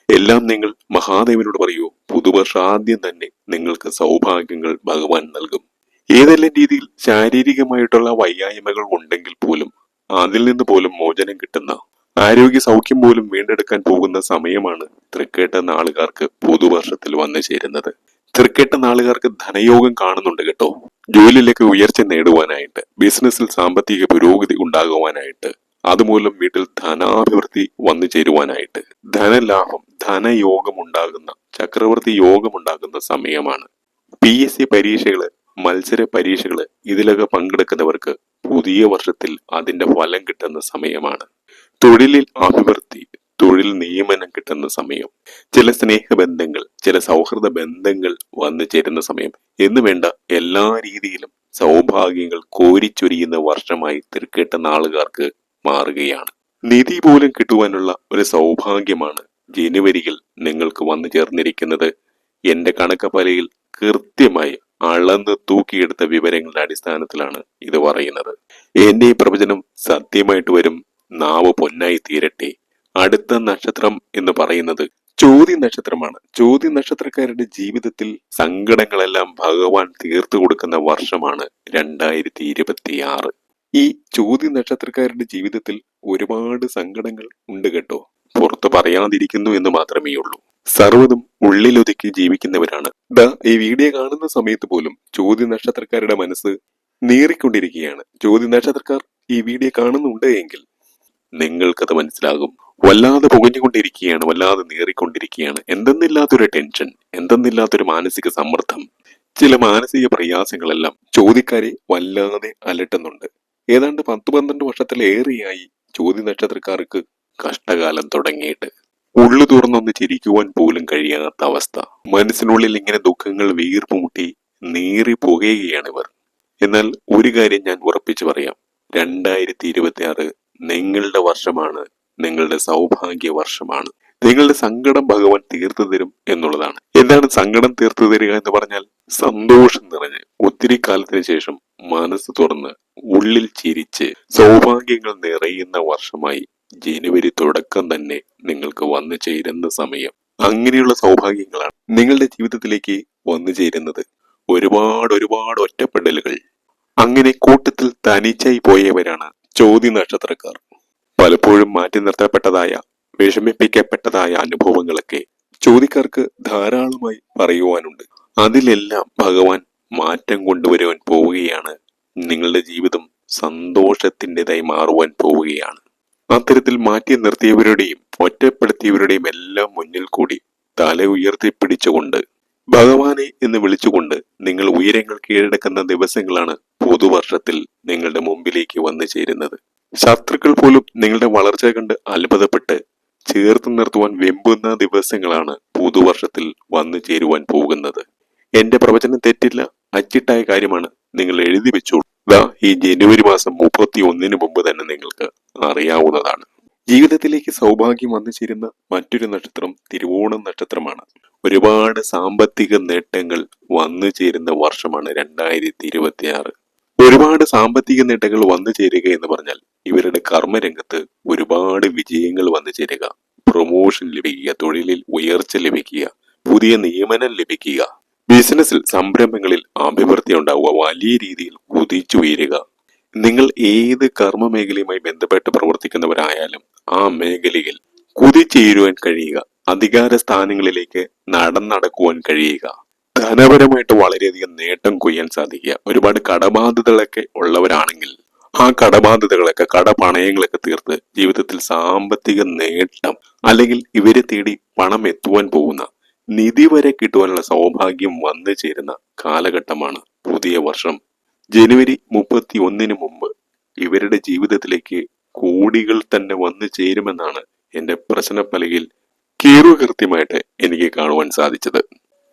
എല്ലാം നിങ്ങൾ മഹാദേവനോട് പറയൂ. പുതുവർഷ ആദ്യം തന്നെ നിങ്ങൾക്ക് സൗഭാഗ്യങ്ങൾ ഭഗവാൻ നൽകും. ഏതെല്ലാം രീതിയിൽ ശാരീരികമായിട്ടുള്ള വയ്യായ്മകൾ ഉണ്ടെങ്കിൽ പോലും അതിൽ നിന്ന് പോലും മോചനം കിട്ടുന്ന ആരോഗ്യ സൗഖ്യം പോലും വീണ്ടെടുക്കാൻ പോകുന്ന സമയമാണ് തൃക്കേട്ട നാളുകാർക്ക് പുതുവർഷത്തിൽ വന്നു ചേരുന്നത്. തൃക്കേട്ട നാളുകാർക്ക് ധനയോഗം കാണുന്നുണ്ട് കേട്ടോ. ജോലിയിലേക്ക് ഉയർച്ച നേടുവാനായിട്ട് ബിസിനസ്സിൽ സാമ്പത്തിക പുരോഗതി ഉണ്ടാകുവാനായിട്ട് അതുമൂലം വീട്ടിൽ ധനാഭിവൃദ്ധി വന്നു ചേരുവാനായിട്ട് ധനലാഭം ധനയോഗം ഉണ്ടാകുന്ന ചക്രവർത്തി യോഗം ഉണ്ടാകുന്ന സമയമാണ്. പി എസ് സി പരീക്ഷകൾ മത്സര പരീക്ഷകൾ ഇതിലൊക്കെ പങ്കെടുക്കുന്നവർക്ക് പുതിയ വർഷത്തിൽ അതിന്റെ ഫലം കിട്ടുന്ന സമയമാണ്. തൊഴിലിൽ അഭിവൃദ്ധി തൊഴിൽ നിയമനം കിട്ടുന്ന സമയം ചില സ്നേഹബന്ധങ്ങൾ ചില സൗഹൃദ ബന്ധങ്ങൾ വന്നു ചേരുന്ന സമയം എന്ന് വേണ്ട എല്ലാ രീതിയിലും സൗഭാഗ്യങ്ങൾ കോരിച്ചൊരിയുന്ന വർഷമായി തൃക്കേട്ട നാളുകാർക്ക് മാറുകയാണ്. നിധി പോലും കിട്ടുവാനുള്ള ഒരു സൗഭാഗ്യമാണ് ജനുവരിയിൽ നിങ്ങൾക്ക് വന്നു ചേർന്നിരിക്കുന്നത്. എന്റെ കണക്കപ്പലയിൽ കൃത്യമായി അളന്ന് തൂക്കിയെടുത്ത വിവരങ്ങളുടെ അടിസ്ഥാനത്തിലാണ് ഇത് പറയുന്നത്. എന്റെ ഈ പ്രവചനം സത്യമായിട്ട് വരും. നാവ് പൊന്നായി തീരട്ടെ. അടുത്ത നക്ഷത്രം എന്ന് പറയുന്നത് ചോദ്യ നക്ഷത്രമാണ്. ചോദ്യ നക്ഷത്രക്കാരുടെ ജീവിതത്തിൽ സങ്കടങ്ങളെല്ലാം ഭഗവാൻ തീർത്തു കൊടുക്കുന്ന വർഷമാണ് രണ്ടായിരത്തി ഇരുപത്തി ആറ് ഈ ചോദ്യ നക്ഷത്രക്കാരുടെ ജീവിതത്തിൽ ഒരുപാട് സങ്കടങ്ങൾ ഉണ്ട് കേട്ടോ. പുറത്ത് പറയാതിരിക്കുന്നു എന്ന് മാത്രമേ ഉള്ളൂ. സർവതും ഉള്ളിലൊതുക്കി ജീവിക്കുന്നവരാണ്. ദാ ഈ വീഡിയോ കാണുന്ന സമയത്ത് പോലും ചോദ്യ നക്ഷത്രക്കാരുടെ മനസ്സ് നീറിക്കൊണ്ടിരിക്കുകയാണ്. ചോദ്യ നക്ഷത്രക്കാർ ഈ വീഡിയോ കാണുന്നുണ്ട് എങ്കിൽ നിങ്ങൾക്കത് മനസ്സിലാകും. വല്ലാതെ പുകഞ്ഞുകൊണ്ടിരിക്കുകയാണ് വല്ലാതെ നീറിക്കൊണ്ടിരിക്കുകയാണ്. എന്തെന്നില്ലാത്തൊരു ടെൻഷൻ എന്തെന്നില്ലാത്തൊരു മാനസിക സമ്മർദ്ദം ചില മാനസിക പ്രയാസങ്ങളെല്ലാം ചോദ്യക്കാരെ വല്ലാതെ അലട്ടുന്നുണ്ട്. ഏതാണ്ട് പത്ത് പന്ത്രണ്ട് വർഷത്തിലേറെയായി ചോദ്യ നക്ഷത്രക്കാർക്ക് കഷ്ടകാലം തുടങ്ങിയിട്ട്. ഉള്ളു തുറന്നൊന്ന് ചിരിക്കുവാൻ പോലും കഴിയാത്ത അവസ്ഥ. മനസ്സിനുള്ളിൽ ഇങ്ങനെ ദുഃഖങ്ങൾ വീർപ്പ് മുട്ടി നീറി പുകയുകയാണിവർ. എന്നാൽ ഒരു കാര്യം ഞാൻ ഉറപ്പിച്ചു പറയാം. രണ്ടായിരത്തി ഇരുപത്തി ആറ് നിങ്ങളുടെ വർഷമാണ് നിങ്ങളുടെ സൗഭാഗ്യ വർഷമാണ്. നിങ്ങളുടെ സങ്കടം ഭഗവാൻ തീർത്തു തരും എന്നുള്ളതാണ്. എന്താണ് സങ്കടം തീർത്തു തരിക എന്ന് പറഞ്ഞാൽ സന്തോഷം നിറഞ്ഞ് ഒത്തിരി കാലത്തിന് ശേഷം മനസ്സ് തുറന്ന് ഉള്ളിൽ ചിരിച്ച് സൗഭാഗ്യങ്ങൾ നിറയുന്ന വർഷമായി ജനുവരി തുടക്കം തന്നെ നിങ്ങൾക്ക് വന്നു ചേരുന്ന സമയം. അങ്ങനെയുള്ള സൗഭാഗ്യങ്ങളാണ് നിങ്ങളുടെ ജീവിതത്തിലേക്ക് വന്നു ചേരുന്നത്. ഒരുപാട് ഒരുപാട് ഒറ്റപ്പെടലുകൾ. അങ്ങനെ കൂട്ടത്തിൽ തനിച്ചായി പോയവരാണ് ചോദ്യ നക്ഷത്രക്കാർ. പലപ്പോഴും മാറ്റി നിർത്തപ്പെട്ടതായ വിഷമിപ്പിക്കപ്പെട്ടതായ അനുഭവങ്ങളൊക്കെ ചോദിക്കാർക്ക് ധാരാളമായി പറയുവാനുണ്ട്. അതിലെല്ലാം ഭഗവാൻ മാറ്റം കൊണ്ടുവരുവാൻ പോവുകയാണ് നിങ്ങളുടെ ജീവിതം സന്തോഷത്തിന്റെതായി മാറുവാൻ പോവുകയാണ്. അത്തരത്തിൽ മാറ്റി നിർത്തിയവരുടെയും ഒറ്റപ്പെടുത്തിയവരുടെയും എല്ലാം മുന്നിൽ കൂടി തല ഉയർത്തിപ്പിടിച്ചുകൊണ്ട് ഭഗവാനെ എന്ന് വിളിച്ചുകൊണ്ട് നിങ്ങൾ ഉയരങ്ങൾ കീഴടക്കുന്ന ദിവസങ്ങളാണ് പുതുവർഷത്തിൽ നിങ്ങളുടെ മുമ്പിലേക്ക് വന്നു ചേരുന്നത്. ശത്രുക്കൾ പോലും നിങ്ങളുടെ വളർച്ച കണ്ട് അത്ഭുതപ്പെട്ട് ചേർത്ത് നിർത്തുവാൻ വെമ്പുന്ന ദിവസങ്ങളാണ് പുതുവർഷത്തിൽ വന്നു ചേരുവാൻ പോകുന്നത്. എന്റെ പ്രവചനം തെറ്റില്ല അച്ചിട്ടായ കാര്യമാണ്. നിങ്ങൾ എഴുതി വെച്ചോളൂ. ഈ ജനുവരി മാസം മുപ്പത്തി ഒന്നിന് മുമ്പ് തന്നെ നിങ്ങൾക്ക് അറിയാവുന്നതാണ്. ജീവിതത്തിലേക്ക് സൗഭാഗ്യം വന്നു ചേരുന്ന മറ്റൊരു നക്ഷത്രം തിരുവോണം നക്ഷത്രമാണ്. ഒരുപാട് സാമ്പത്തിക നേട്ടങ്ങൾ വന്നു ചേരുന്ന വർഷമാണ് രണ്ടായിരത്തി ഇരുപത്തി ആറ് ഒരുപാട് സാമ്പത്തിക നേട്ടങ്ങൾ വന്നു ചേരുക എന്ന് പറഞ്ഞാൽ ഇവരുടെ കർമ്മരംഗത്ത് ഒരുപാട് വിജയങ്ങൾ വന്നു ചേരുക. പ്രൊമോഷൻ ലഭിക്കുക തൊഴിലിൽ ഉയർച്ച ലഭിക്കുക പുതിയ നിയമനം ലഭിക്കുക ബിസിനസ്സിൽ സംരംഭങ്ങളിൽ അഭിവൃദ്ധി ഉണ്ടാവുക വലിയ രീതിയിൽ കുതിച്ചുയരുക നിങ്ങൾ ഏത് കർമ്മ മേഖലയുമായി ബന്ധപ്പെട്ട് പ്രവർത്തിക്കുന്നവരായാലും ആ മേഖലയിൽ കുതിച്ചുയരുവാൻ കഴിയുക. അധികാര സ്ഥാനങ്ങളിലേക്ക് നടന്നടക്കുവാൻ കഴിയുക. ധനപരമായിട്ട് വളരെയധികം നേട്ടം കൊയ്യാൻ സാധിക്കുക. ഒരുപാട് കടബാധ്യതകളൊക്കെ ഉള്ളവരാണെങ്കിൽ ആ കടബാധ്യതകളൊക്കെ കടപണയങ്ങളൊക്കെ തീർത്ത് ജീവിതത്തിൽ സാമ്പത്തിക നേട്ടം അല്ലെങ്കിൽ ഇവരെ തേടി പണം എത്തുവാൻ പോകുന്ന നിധി വരെ കിട്ടുവാനുള്ള സൗഭാഗ്യം വന്നു ചേരുന്ന കാലഘട്ടമാണ് പുതിയ വർഷം. ജനുവരി മുപ്പത്തി ഒന്നിന് മുമ്പ് ഇവരുടെ ജീവിതത്തിലേക്ക് കോടികൾ തന്നെ വന്നു ചേരുമെന്നാണ് എന്റെ പ്രശ്നപ്പലകയിൽ കീറുകൃത്യമായിട്ട് എനിക്ക് കാണുവാൻ സാധിച്ചത്.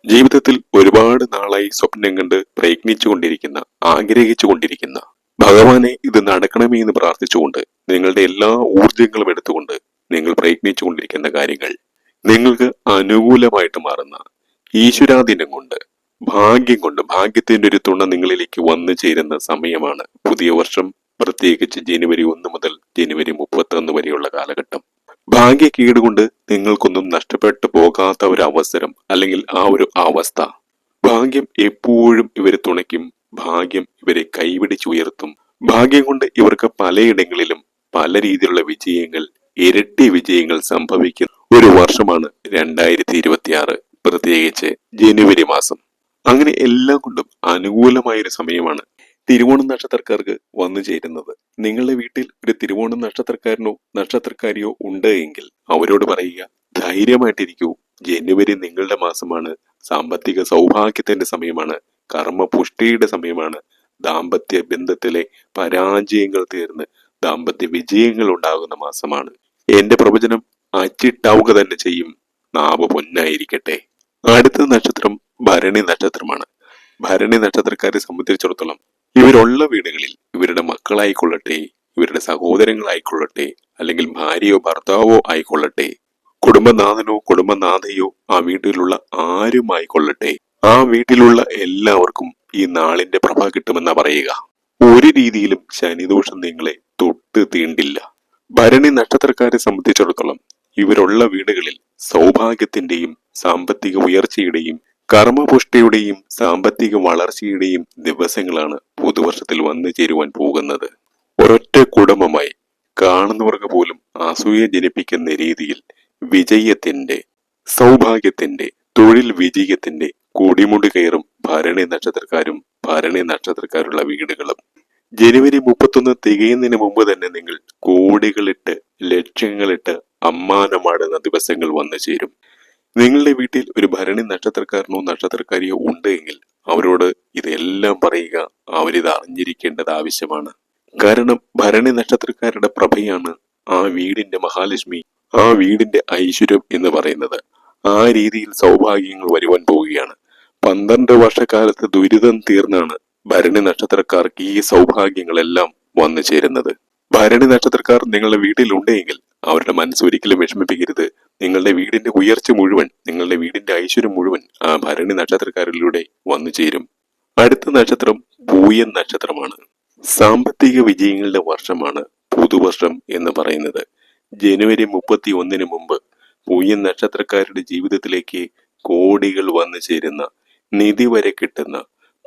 ജീവിതത്തിൽ ഒരുപാട് നാളായി സ്വപ്നം കണ്ട് പ്രയത്നിച്ചുകൊണ്ടിരിക്കുന്ന ആഗ്രഹിച്ചുകൊണ്ടിരിക്കുന്ന ഭഗവാനെ ഇത് നടക്കണമേ എന്ന് പ്രാർത്ഥിച്ചുകൊണ്ട് നിങ്ങളുടെ എല്ലാ ഊർജങ്ങളും എടുത്തുകൊണ്ട് നിങ്ങൾ പ്രയത്നിച്ചുകൊണ്ടിരിക്കുന്ന കാര്യങ്ങൾ നിങ്ങൾക്ക് അനുകൂലമായിട്ട് മാറുന്ന ഈശ്വരാധീനം കൊണ്ട് ഭാഗ്യം കൊണ്ട് ഭാഗ്യത്തിന്റെ ഒരു തുണ നിങ്ങളിലേക്ക് വന്നു ചേരുന്ന സമയമാണ് പുതിയ വർഷം പ്രത്യേകിച്ച് ജനുവരി ഒന്ന് മുതൽ ജനുവരി മുപ്പത്തി ഒന്ന് വരെയുള്ള കാലഘട്ടം. ഭാഗ്യക്കേട് കൊണ്ട് നിങ്ങൾക്കൊന്നും നഷ്ടപ്പെട്ടു പോകാത്ത ഒരു അവസരം അല്ലെങ്കിൽ ആ ഒരു അവസ്ഥ. ഭാഗ്യം എപ്പോഴും ഇവരെ തുണയ്ക്കും ഭാഗ്യം ഇവരെ കൈവിടിച്ചുയർത്തും ഭാഗ്യം കൊണ്ട് ഇവർക്ക് പലയിടങ്ങളിലും പല രീതിയിലുള്ള വിജയങ്ങൾ ഇരട്ടി വിജയങ്ങൾ സംഭവിക്കുന്ന. ഒരു വർഷമാണ് രണ്ടായിരത്തി ഇരുപത്തി ആറ് പ്രത്യേകിച്ച് ജനുവരി മാസം. അങ്ങനെ എല്ലാം കൊണ്ടും അനുകൂലമായ ഒരു സമയമാണ് തിരുവോണം നക്ഷത്രക്കാർക്ക് വന്നു ചേരുന്നത്. നിങ്ങളുടെ വീട്ടിൽ ഒരു തിരുവോണം നക്ഷത്രക്കാരനോ നക്ഷത്രക്കാരിയോ ഉണ്ട് എങ്കിൽ അവരോട് പറയുക ധൈര്യമായിട്ടിരിക്കൂ. ജനുവരി നിങ്ങളുടെ മാസമാണ്. സാമ്പത്തിക സൗഭാഗ്യത്തിന്റെ സമയമാണ്. കർമ്മപുഷ്ടിയുടെ സമയമാണ്. ദാമ്പത്യ ബന്ധത്തിലെ പരാജയങ്ങൾ തീർന്ന് ദാമ്പത്യ വിജയങ്ങൾ ഉണ്ടാകുന്ന മാസമാണ്. എന്റെ പ്രവചനം അച്ചിട്ടാവുക തന്നെ ചെയ്യും. നാവ് പൊന്നായിരിക്കട്ടെ. അടുത്ത നക്ഷത്രം ഭരണി നക്ഷത്രമാണ്. ഭരണി നക്ഷത്രക്കാരെ സംബന്ധിച്ചിടത്തോളം ഇവരുള്ള വീടുകളിൽ ഇവരുടെ മക്കളായിക്കൊള്ളട്ടെ ഇവരുടെ സഹോദരങ്ങളായിക്കൊള്ളട്ടെ അല്ലെങ്കിൽ ഭാര്യയോ ഭർത്താവോ ആയിക്കൊള്ളട്ടെ കുടുംബനാഥനോ കുടുംബനാഥയോ ആ വീട്ടിലുള്ള ആരുമായിക്കൊള്ളട്ടെ ആ വീട്ടിലുള്ള എല്ലാവർക്കും ഈ നാളിന്റെ പ്രഭ കിട്ടുമെന്നാ പറയുക. ഒരു രീതിയിലും ശനിദോഷം നിങ്ങളെ തൊട്ട് തീണ്ടില്ല. ഭരണി നക്ഷത്രക്കാരെ സംബന്ധിച്ചിടത്തോളം ഇവരുള്ള വീടുകളിൽ സൗഭാഗ്യത്തിന്റെയും സാമ്പത്തിക ഉയർച്ചയുടെയും കർമ്മപുഷ്ടിയുടെയും സാമ്പത്തിക വളർച്ചയുടെയും ദിവസങ്ങളാണ് പുതുവർഷത്തിൽ വന്നു ചേരുവാൻ പോകുന്നത്. ഒരൊറ്റ കുടുംബമായി കാണുന്നവർക്ക് പോലും അസൂയ ജനിപ്പിക്കുന്ന രീതിയിൽ വിജയത്തിന്റെ സൗഭാഗ്യത്തിന്റെ തൊഴിൽ വിജയത്തിന്റെ കൊടിമുടി കയറും ഭരണി നക്ഷത്രക്കാരും ഭരണി നക്ഷത്രക്കാരുള്ള വീടുകളും ജനുവരി മുപ്പത്തൊന്ന് തികയുന്നതിന് മുമ്പ് തന്നെ നിങ്ങൾ കോടികളിട്ട് ലക്ഷ്യങ്ങളിട്ട് അമ്മാനമാടുന്ന ദിവസങ്ങൾ വന്നു ചേരും. നിങ്ങളുടെ വീട്ടിൽ ഒരു ഭരണി നക്ഷത്രക്കാരനോ നക്ഷത്രക്കാരിയോ ഉണ്ട് എങ്കിൽ അവരോട് ഇതെല്ലാം പറയുക അവരിത് അറിഞ്ഞിരിക്കേണ്ടത് ആവശ്യമാണ്. കാരണം ഭരണി നക്ഷത്രക്കാരുടെ പ്രഭയാണ് ആ വീടിന്റെ മഹാലക്ഷ്മി ആ വീടിന്റെ ഐശ്വര്യം എന്ന് പറയുന്നത്. ആ രീതിയിൽ സൗഭാഗ്യങ്ങൾ വരുവാൻ പോവുകയാണ്. പന്ത്രണ്ട് വർഷക്കാലത്ത് ദുരിതം തീർന്നാണ് ഭരണി നക്ഷത്രക്കാർക്ക് ഈ സൗഭാഗ്യങ്ങളെല്ലാം വന്നു ചേരുന്നത്. ഭരണി നക്ഷത്രക്കാർ നിങ്ങളുടെ വീട്ടിലുണ്ടെങ്കിൽ അവരുടെ മനസ്സ് ഒരിക്കലും വിഷമിപ്പിക്കരുത്. നിങ്ങളുടെ വീടിന്റെ ഉയർച്ച മുഴുവൻ നിങ്ങളുടെ വീടിന്റെ ഐശ്വര്യം മുഴുവൻ ആ ഭരണി നക്ഷത്രക്കാരിലൂടെ വന്നു ചേരും. അടുത്ത നക്ഷത്രം പൂയൻ നക്ഷത്രമാണ്. സാമ്പത്തിക വിജയങ്ങളുടെ വർഷമാണ് പുതുവർഷം എന്ന് പറയുന്നത്. ജനുവരി മുപ്പത്തി ഒന്നിന് മുമ്പ് പൂയൻ നക്ഷത്രക്കാരുടെ ജീവിതത്തിലേക്ക് കോടികൾ വന്നു ചേരുന്ന നിധി വരെ കിട്ടുന്ന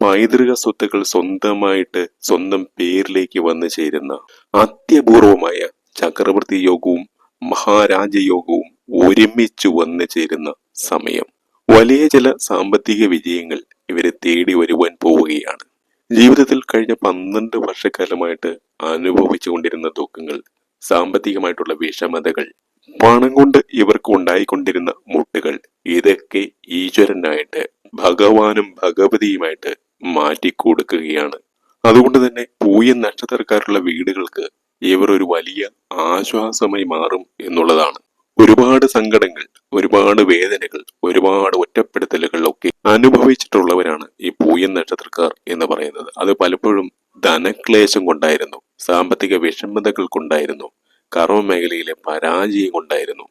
പൈതൃക സ്വത്തുക്കൾ സ്വന്തമായിട്ട് സ്വന്തം പേരിലേക്ക് വന്നു ചേരുന്ന അത്യപൂർവമായ ചക്രവർത്തി യോഗവും മഹാരാജയോഗവും ഒരുമിച്ച് വന്നു ചേരുന്ന സമയം. വലിയ ചില സാമ്പത്തിക വിജയങ്ങൾ ഇവരെ തേടി വരുവാൻ പോവുകയാണ്. ജീവിതത്തിൽ കഴിഞ്ഞ പന്ത്രണ്ട് വർഷക്കാലമായിട്ട് അനുഭവിച്ചുകൊണ്ടിരുന്ന ദുഃഖങ്ങൾ സാമ്പത്തികമായിട്ടുള്ള വിഷമതകൾ പണം കൊണ്ട് ഇവർക്ക് ഉണ്ടായിക്കൊണ്ടിരുന്ന മുട്ടുകൾ ഇതൊക്കെ ഈശ്വരനായിട്ട് ഭഗവാനും ഭഗവതിയുമായിട്ട് മാറ്റിക്കൊടുക്കുകയാണ്. അതുകൊണ്ട് തന്നെ പൂയൻ നക്ഷത്രക്കാരുള്ള വീടുകൾക്ക് ഇവർ ഒരു വലിയ ആശ്വാസമായി മാറും എന്നുള്ളതാണ്. ഒരുപാട് സങ്കടങ്ങൾ ഒരുപാട് വേദനകൾ ഒരുപാട് ഒറ്റപ്പെടുത്തലുകൾ ഒക്കെ അനുഭവിച്ചിട്ടുള്ളവരാണ് ഈ പൂയൻ നക്ഷത്രക്കാർ എന്ന് പറയുന്നത്. അത് പലപ്പോഴും ധനക്ലേശം കൊണ്ടായിരുന്നു സാമ്പത്തിക വിഷമതകൾ കൊണ്ടായിരുന്നു കർമ്മ മേഖലയിലെ പരാജയം കൊണ്ടായിരുന്നു.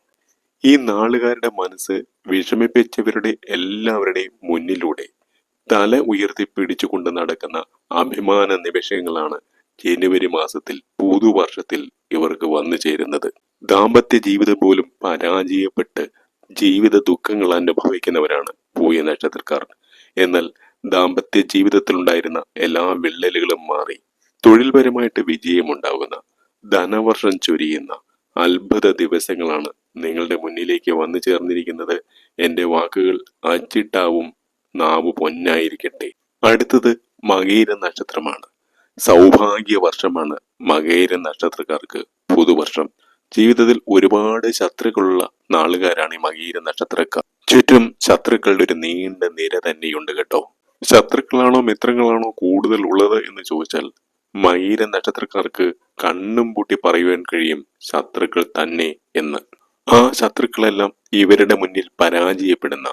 ഈ നാളുകാരുടെ മനസ്സ് വിഷമിപ്പിച്ചവരുടെ എല്ലാവരുടെയും മുന്നിലൂടെ തല ഉയർത്തിപ്പിടിച്ചുകൊണ്ട് നടക്കുന്ന അഭിമാന നിമിഷങ്ങളാണ് ജനുവരി മാസത്തിൽ പുതുവർഷത്തിൽ ഇവർക്ക് വന്നു ചേരുന്നത്. ദാമ്പത്യ ജീവിതം പോലും പരാജയപ്പെട്ട് ജീവിത ദുഃഖങ്ങൾ അനുഭവിക്കുന്നവരാണ് പൂയ നക്ഷത്രക്കാർ. എന്നാൽ ദാമ്പത്യ ജീവിതത്തിലുണ്ടായിരുന്ന എല്ലാ വിള്ളലുകളും മാറി തൊഴിൽപരമായിട്ട് വിജയമുണ്ടാകുന്ന ധനവർഷം ചൊരിയുന്ന അത്ഭുത ദിവസങ്ങളാണ് നിങ്ങളുടെ മുന്നിലേക്ക് വന്നു ചേർന്നിരിക്കുന്നത്. എന്റെ വാക്കുകൾ അച്ചിട്ടാവും നാവ് പൊന്നായിരിക്കട്ടെ. അടുത്തത് മകേര നക്ഷത്രമാണ്. സൗഭാഗ്യ വർഷമാണ് മകേര നക്ഷത്രക്കാർക്ക് പുതുവർഷം. ജീവിതത്തിൽ ഒരുപാട് ശത്രുക്കളുള്ള നാളുകാരാണ് ഈ മകീര നക്ഷത്രക്കാർ. ചുറ്റും ശത്രുക്കളുടെ ഒരു നീണ്ട നിര തന്നെയുണ്ട് കേട്ടോ. ശത്രുക്കളാണോ മിത്രങ്ങളാണോ കൂടുതൽ ഉള്ളത് എന്ന് ചോദിച്ചാൽ മകീര നക്ഷത്രക്കാർക്ക് കണ്ണും പൂട്ടി പറയുവാൻ കഴിയും ശത്രുക്കൾ തന്നെ എന്ന്. ആ ശത്രുക്കളെല്ലാം ഇവരുടെ മുന്നിൽ പരാജയപ്പെടുന്ന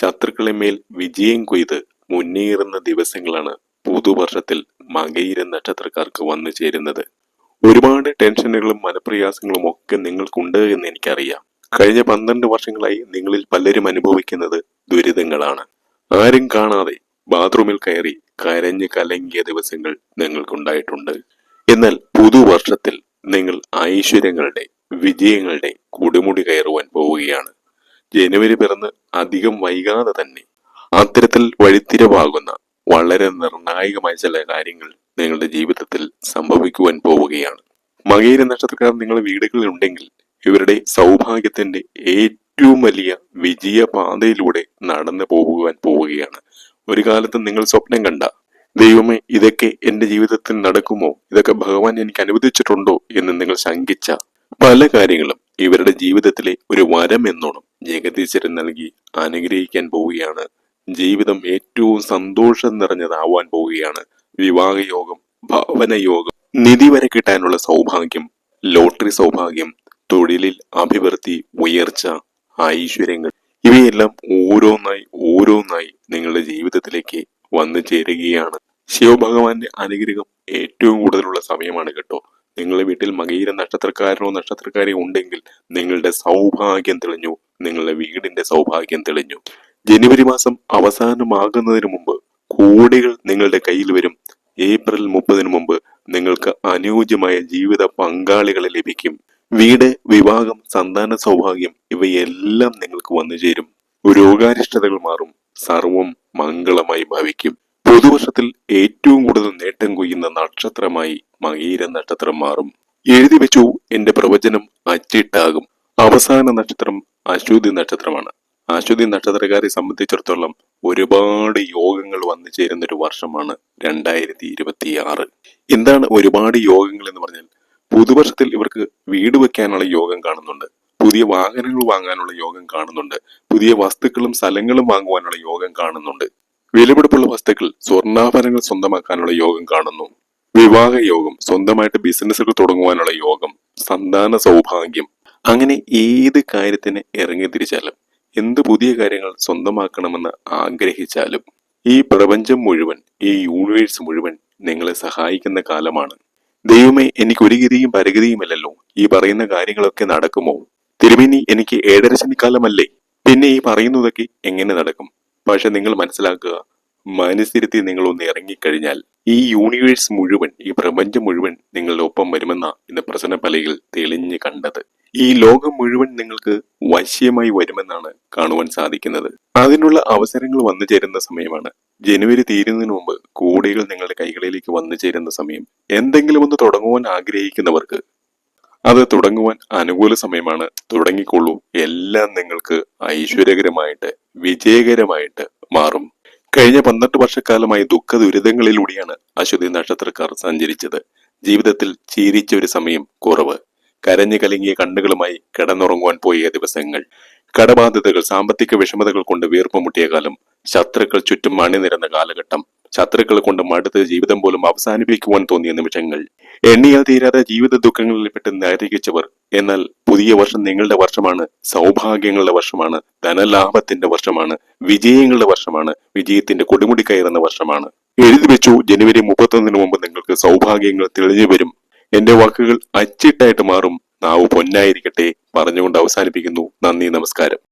ശത്രുക്കളെ മേൽ വിജയം കൊയ്ത് മുന്നേറുന്ന ദിവസങ്ങളാണ് പുതുവർഷത്തിൽ മകയിര നക്ഷത്രക്കാർക്ക് വന്നു ചേരുന്നത്. ഒരുപാട് ടെൻഷനുകളും മനപ്രയാസങ്ങളും ഒക്കെ നിങ്ങൾക്കുണ്ട് എന്ന് എനിക്കറിയാം. കഴിഞ്ഞ പന്ത്രണ്ട് വർഷങ്ങളായി നിങ്ങളിൽ പലരും അനുഭവിക്കുന്നത് ദുരിതങ്ങളാണ്. ആരും കാണാതെ ബാത്റൂമിൽ കയറി കരഞ്ഞ് കലങ്ങിയ ദിവസങ്ങൾ നിങ്ങൾക്കുണ്ടായിട്ടുണ്ട്. എന്നാൽ പുതുവർഷത്തിൽ നിങ്ങൾ ഐശ്വര്യങ്ങളുടെ വിജയങ്ങളുടെ കൊടുമുടി കയറുവാൻ പോവുകയാണ്. ജനുവരി പിറന്ന് അധികം വൈകാതെ തന്നെ അത്തരത്തിൽ വഴിത്തിരവാകുന്ന വളരെ നിർണായകമായ ചില കാര്യങ്ങൾ നിങ്ങളുടെ ജീവിതത്തിൽ സംഭവിക്കുവാൻ പോവുകയാണ്. മകയിര നക്ഷത്രക്കാർ നിങ്ങളുടെ വീടുകളിൽ ഉണ്ടെങ്കിൽ ഇവരുടെ സൗഭാഗ്യത്തിന്റെ ഏറ്റവും വലിയ വിജയപാതയിലൂടെ നടന്നു പോകുവാൻ പോവുകയാണ്. ഒരു കാലത്ത് നിങ്ങൾ സ്വപ്നം കണ്ട ദൈവമേ ഇതൊക്കെ എന്റെ ജീവിതത്തിൽ നടക്കുമോ? ഇതൊക്കെ ഭഗവാൻ എനിക്ക് അനുവദിച്ചിട്ടുണ്ടോ? എന്ന് നിങ്ങൾ ശങ്കിച്ച പല കാര്യങ്ങളും ഇവരുടെ ജീവിതത്തിലെ ഒരു വരം എന്നോണം ജഗദീശ്വരൻ നൽകി അനുഗ്രഹിക്കാൻ പോവുകയാണ്. ജീവിതം ഏറ്റവും സന്തോഷം നിറഞ്ഞതാവാൻ പോവുകയാണ്. വിവാഹയോഗം ഭവനയോഗം നിധി വരെ കിട്ടാനുള്ള സൗഭാഗ്യം ലോട്ടറി സൗഭാഗ്യം തൊഴിലിൽ അഭിവൃദ്ധി ഉയർച്ച ഐശ്വര്യങ്ങൾ. ഇവയെല്ലാം ഓരോന്നായി ഓരോന്നായി നിങ്ങളുടെ ജീവിതത്തിലേക്ക് വന്നു ചേരുകയാണ്. ശിവഭഗവാന്റെ അനുഗ്രഹം ഏറ്റവും കൂടുതലുള്ള സമയമാണ് കേട്ടോ. നിങ്ങളുടെ വീട്ടിൽ മകീര നക്ഷത്രക്കാരനോ നക്ഷത്രക്കാരിയോ ഉണ്ടെങ്കിൽ നിങ്ങളുടെ സൗഭാഗ്യം തെളിഞ്ഞു. നിങ്ങളുടെ വീടിന്റെ സൗഭാഗ്യം തെളിഞ്ഞു. ജനുവരി മാസം അവസാനമാകുന്നതിന് മുമ്പ് കോടികൾ നിങ്ങളുടെ കയ്യിൽ വരും. ഏപ്രിൽ മുപ്പതിനു മുമ്പ് നിങ്ങൾക്ക് അനുയോജ്യമായ ജീവിത പങ്കാളികളെ ലഭിക്കും. വീട് വിവാഹം സന്താന സൗഭാഗ്യം ഇവയെല്ലാം നിങ്ങൾക്ക് വന്നു ചേരും. രോഗാരിഷ്ടതകൾ മാറും. സർവം മംഗളമായി ഭവിക്കും. പുതുവർഷത്തിൽ ഏറ്റവും കൂടുതൽ നേട്ടം കൊയ്യുന്ന നക്ഷത്രമായി മകീര നക്ഷത്രം മാറും. എഴുതി വെച്ചു എന്റെ പ്രവചനം അച്ചിട്ടാകും. അവസാന നക്ഷത്രം അശ്വതി നക്ഷത്രമാണ്. അശ്വതി നക്ഷത്രക്കാരെ സംബന്ധിച്ചിടത്തോളം ഒരുപാട് യോഗങ്ങൾ വന്നു ചേരുന്ന ഒരു വർഷമാണ് രണ്ടായിരത്തി ഇരുപത്തി ആറ് എന്താണ് ഒരുപാട് യോഗങ്ങൾ എന്ന് പറഞ്ഞാൽ പുതുവർഷത്തിൽ ഇവർക്ക് വീട് വെക്കാനുള്ള യോഗം കാണുന്നുണ്ട്. പുതിയ വാഹനങ്ങൾ വാങ്ങാനുള്ള യോഗം കാണുന്നുണ്ട്. പുതിയ വസ്തുക്കളും സ്ഥലങ്ങളും വാങ്ങുവാനുള്ള യോഗം കാണുന്നുണ്ട്. വിലപിടിപ്പുള്ള വസ്തുക്കൾ സ്വർണാഭരണങ്ങൾ സ്വന്തമാക്കാനുള്ള യോഗം കാണുന്നു. വിവാഹ യോഗം സ്വന്തമായിട്ട് ബിസിനസ്സുകൾ തുടങ്ങുവാനുള്ള യോഗം സന്താന സൗഭാഗ്യം അങ്ങനെ ഏത് കാര്യത്തിന് ഇറങ്ങി തിരിച്ചാലും എന്ത് പുതിയ കാര്യങ്ങൾ സ്വന്തമാക്കണമെന്ന് ആഗ്രഹിച്ചാലും ഈ പ്രപഞ്ചം മുഴുവൻ ഈ യൂണിവേഴ്സ് മുഴുവൻ നിങ്ങളെ സഹായിക്കുന്ന കാലമാണ്. ദൈവമേ എനിക്ക് ഒരു ഗതിയും പരഗതിയുമില്ലല്ലോ ഈ പറയുന്ന കാര്യങ്ങളൊക്കെ നടക്കുമോ? തിരുമേനി എനിക്ക് ഏഴരശനിക്കാലമല്ലേ? പിന്നെ ഈ പറയുന്നതൊക്കെ എങ്ങനെ നടക്കും? പക്ഷെ നിങ്ങൾ മനസ്സിലാക്കുക മനസ്സിരുത്തി നിങ്ങൾ ഒന്ന് ഇറങ്ങിക്കഴിഞ്ഞാൽ ഈ യൂണിവേഴ്സ് മുഴുവൻ ഈ പ്രപഞ്ചം മുഴുവൻ നിങ്ങളുടെ ഒപ്പം വരുമെന്ന ഇന്ന് പ്രസന്നപ്പലയിൽ തെളിഞ്ഞു തെളിഞ്ഞ് കണ്ടത്. ഈ ലോകം മുഴുവൻ നിങ്ങൾക്ക് വശ്യമായി വരുമെന്നാണ് കാണുവാൻ സാധിക്കുന്നത്. അതിനുള്ള അവസരങ്ങൾ വന്നു ചേരുന്ന സമയമാണ്. ജനുവരി തീരുന്നതിന് മുമ്പ് കോടികൾ നിങ്ങളുടെ കൈകളിലേക്ക് വന്നു ചേരുന്ന സമയം. എന്തെങ്കിലും ഒന്ന് തുടങ്ങുവാൻ ആഗ്രഹിക്കുന്നവർക്ക് അത് തുടങ്ങുവാൻ അനുകൂല സമയമാണ്. തുടങ്ങിക്കൊള്ളൂ. എല്ലാം നിങ്ങൾക്ക് ഐശ്വര്യകരമായിട്ട് വിജയകരമായിട്ട് മാറും. കഴിഞ്ഞ പന്ത്രണ്ട് വർഷക്കാലമായി ദുഃഖ ദുരിതങ്ങളിലൂടെയാണ് അശ്വതി നക്ഷത്രക്കാർ സഞ്ചരിച്ചത്. ജീവിതത്തിൽ ചീരിച്ച ഒരു സമയം കുറവ്. കരഞ്ഞു കലങ്ങിയ കണ്ണുകളുമായി കിടന്നുറങ്ങുവാൻ പോയ ദിവസങ്ങൾ. കടബാധ്യതകൾ സാമ്പത്തിക വിഷമതകൾ കൊണ്ട് വീർപ്പുമുട്ടിയ കാലം ശത്രുക്കൾ ചുറ്റും അണിനിരന്ന കാലഘട്ടം ശത്രുക്കൾ കൊണ്ട് മടുത്ത് ജീവിതം പോലും അവസാനിപ്പിക്കുവാൻ തോന്നിയ നിമിഷങ്ങൾ. എണ്ണിയാൽ തീരാതെ ജീവിത ദുഃഖങ്ങളിൽപ്പെട്ട് നരകിച്ചവർ എന്നാൽ പുതിയ വർഷം നിങ്ങളുടെ വർഷമാണ് സൗഭാഗ്യങ്ങളുടെ വർഷമാണ് ധനലാഭത്തിന്റെ വർഷമാണ് വിജയങ്ങളുടെ വർഷമാണ് വിജയത്തിന്റെ കൊടുമുടി കയറുന്ന വർഷമാണ്. എഴുതി വെച്ചു ജനുവരി മുപ്പത്തൊന്നിന് മുമ്പ് നിങ്ങൾക്ക് സൗഭാഗ്യങ്ങൾ തെളിഞ്ഞു വരും. എന്റെ വാക്കുകൾ അച്ചിട്ടായിട്ട് മാറും. നാവ് പൊന്നായിരിക്കട്ടെ പറഞ്ഞുകൊണ്ട് അവസാനിപ്പിക്കുന്നു. നന്ദി നമസ്കാരം.